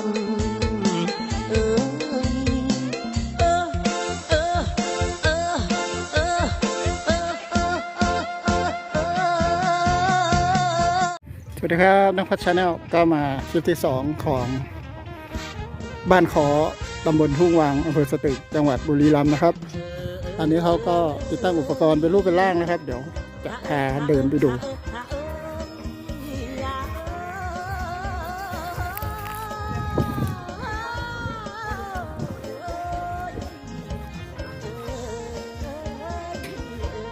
สวัสดีครับนักพัฒชาแนลก็มาคลิปที่ 2 ของบ้านขอตำบลทุ่งวางอำเภอสตึกจังหวัดบุรีรัมย์นะครับ อันนี้เขาก็ติดตั้งอุปกรณ์เป็นรูปเป็นร่างนะครับ เดี๋ยวจะพาเดินไปดู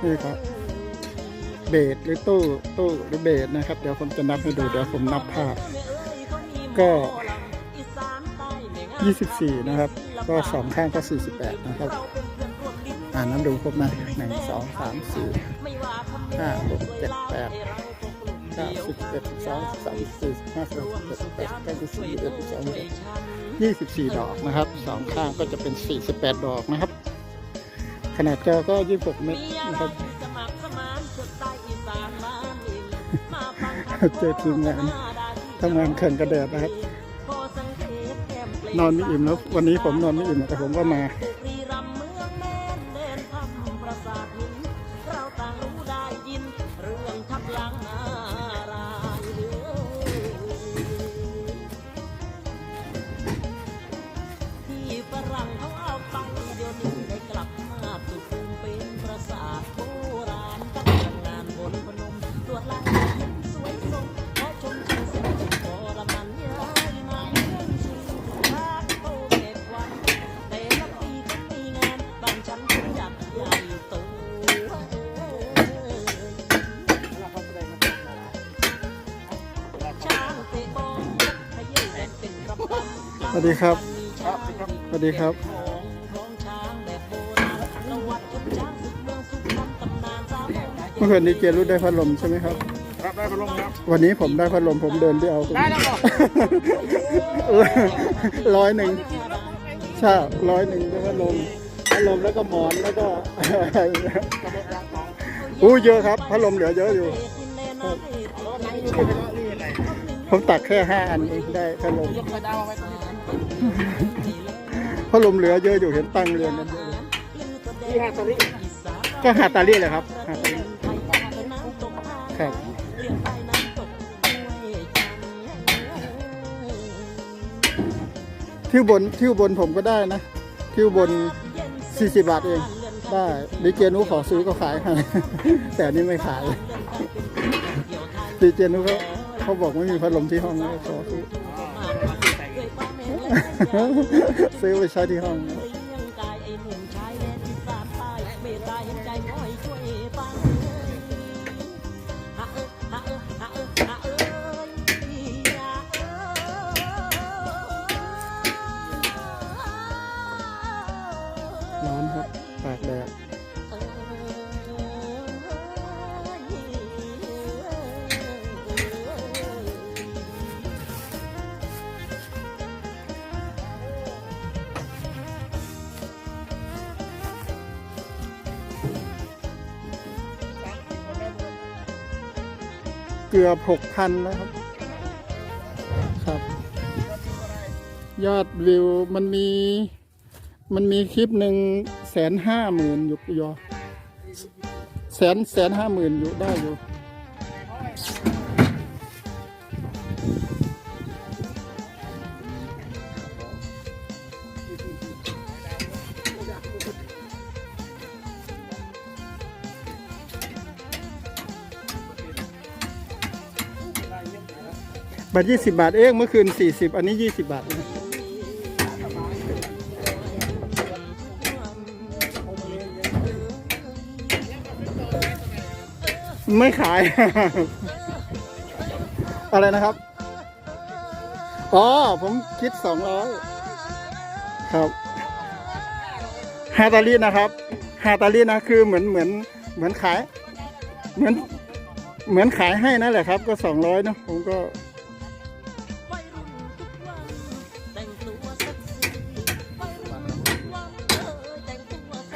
นี่ครับเบสหรือตู้ตู้หรือเบสนะครับ เดี๋ยวผมจะนับให้ดูเดี๋ยวผมนับภาพ ก็ 24 นะครับ ก็สองข้างก็ 48 นะครับอ่านน้ำดูครบนะหนึ่งสองสามสี่ห้าหกเจ็ดแปดเก้าสิบเอ็ดสิบสองสิบสามสิบสี่สิบห้าสิบหกสิบเจ็ดสิบแปดเก้าสิบสิบเอ็ดสิบสองยี่สิบสี่ดอกนะครับสองข้างก็จะเป็น48ดอกนะครับ ขนาดจอก็ 26 เมตรนะครับเจอทีมงานทำงานแข่งกระแดดนะครับ นอนไม่อิ่มแล้ววันนี้ผมนอนไม่อิ่มแต่ผมก็มา วัสดีครับ สวัสดีครับ เมื่อคืนนี้เจรุได้พัดลมใช่ไหมครับ ครับได้พัดลมครับ วันนี้ผมได้พัดลมผมเดินไปเอาตรงได้นี้แล้วเหรอร้อยหนึ่งใช่ร้อยหนึ่งได้พัดลมพัดลมแล้วก็หมอนแล้วก็อู้เยอะครับพัดลมเหลือเยอะอยู่ผมตักแค่ห้าอันเองได้พัดลม ยกกราวไว้ตรงนี้พัดลมเหลือเยอะอยู่เห็นตั้งเรียงกันเยอะที่ฮาตอรี่ก็หาตาลีเลยครับหาตาลีครับที่บนที่บนผมก็ได้นะที่บน 40 บาทเอง ได้ดีเจนุขอซื้อก็ขายให้แต่นี้ไม่ขายดีเจนุเขาเขาบอกไม่มีพัดลมที่ห้องก็ขอซื้อซื้อ 哈哈哈所以我下地干 เกือบหกพันแล้วครับครับ ยอดวิวมันมี มันมีคลิปหนึ่งแสนห้าหมื่นอยู่ยอแสนแสนห้าหมื่นอยู่ได้อยู่ บาทยี่สิบาทเองเมื่อคืนสี่สิบอันนี้ยี่สิบาทไม่ขาย อะไรนะครับ อ๋อ ผมคิดสองร้อยครับฮาตาลีนะครับฮาตาลีนะคือเหมือนเหมือนเหมือนขาย เหมือนเหมือนขายให้นั่นแหละครับ ก็สองร้อยเนอะผมก็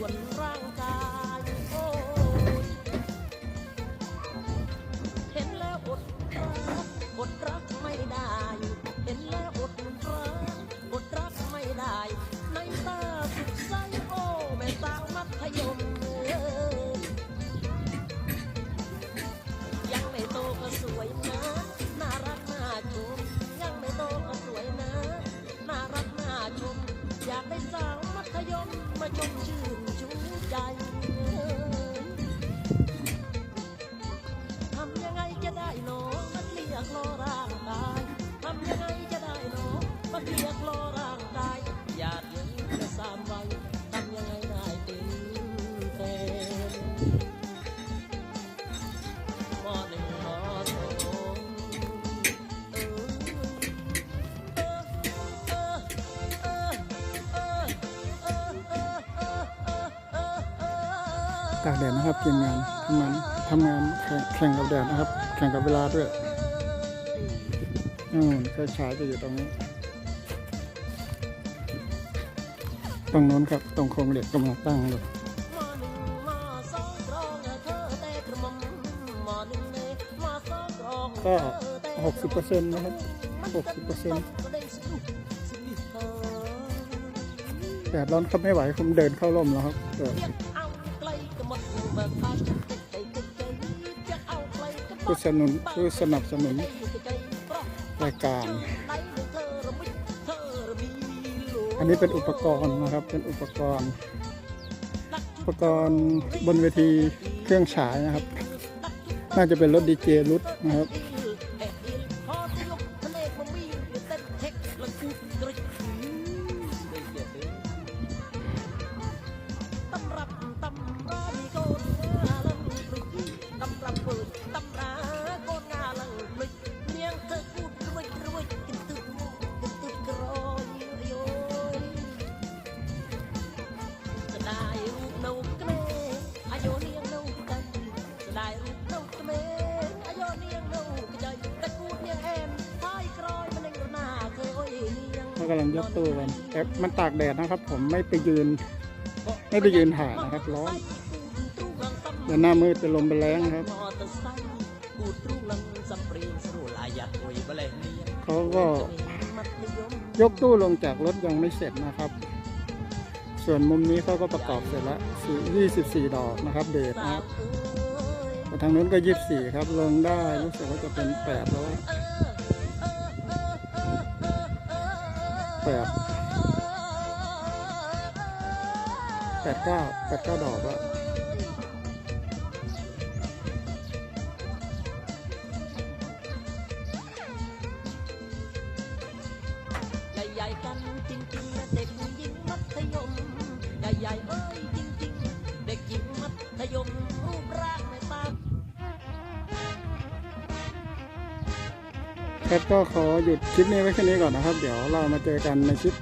ส่งส่วนร่าง รียกรอร่างกายทำยังไงจะได้หนอมันเรียกรอร่างกายอยากเห็นแค่สามวัยทำยังไงได้เป็นแฟนมอหนึ่งมอสองเออเออเออเออเออเออเออเออเออเออ ตากแดดนะครับทีมงานทำงานทำงานแข่งแข่งกับแดดนะครับ แข่งกับเวลาด้วย นู่นเครื่องใช้จะอยู่ตรงนี้ ตรงนู้นครับ ตรงโครงเหล็กกำลังตั้งอยู่ก็หกสิบเปอร์เซ็นต์นะครับหกสิบเปอร์เซ็นต์แดดร้อนครับไม่ไหวผมเดินเข้าร่มแล้วครับผู้สนับสนุนผู้สนับสนุน รายการ อันนี้เป็นอุปกรณ์นะครับ เป็นอุปกรณ์ อุปกรณ์บนเวทีเครื่องฉายนะครับ น่าจะเป็นรถดีเจรุดนะครับ เนียงเขากำลังยกตู้กันแต่มันตากแดดนะครับ ผมไม่ไปยืน ไม่ไปยืนถ่ายนะครับร้อนเดี๋ยวหน้ามืดเป็นลมเป็นแรงครับเขาก็ยกตู้ลงจากรถยังไม่เสร็จนะครับ ส่วนมุมนี้เขาก็ประกอบเสร็จแล้วสี่24 ดอกนะครับ เดทนะครับทางนู้นก็ 24 ครับลงได้รู้สึกว่าจะเป็น8แล้ว ดแปดเก้าแปดเก้าดอกแล้ว ครับก็ขอหยุดคลิปนี้ไว้แค่นี้ก่อนนะครับ เดี๋ยวเรามาเจอกันในคลิป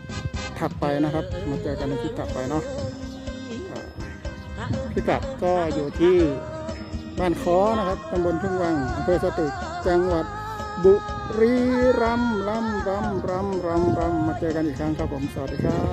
ถัดไปนะครับ มาเจอกันในคลิปถัดไปเนาะพิกัดก็อยู่ที่บ้านค้อนะครับตำบลทุ่งวังอำเภอสตึกจังหวัดบุรีรัมย์รำรำรำรำรำมาเจอกันอีกครั้งครับผม สวัสดีครับ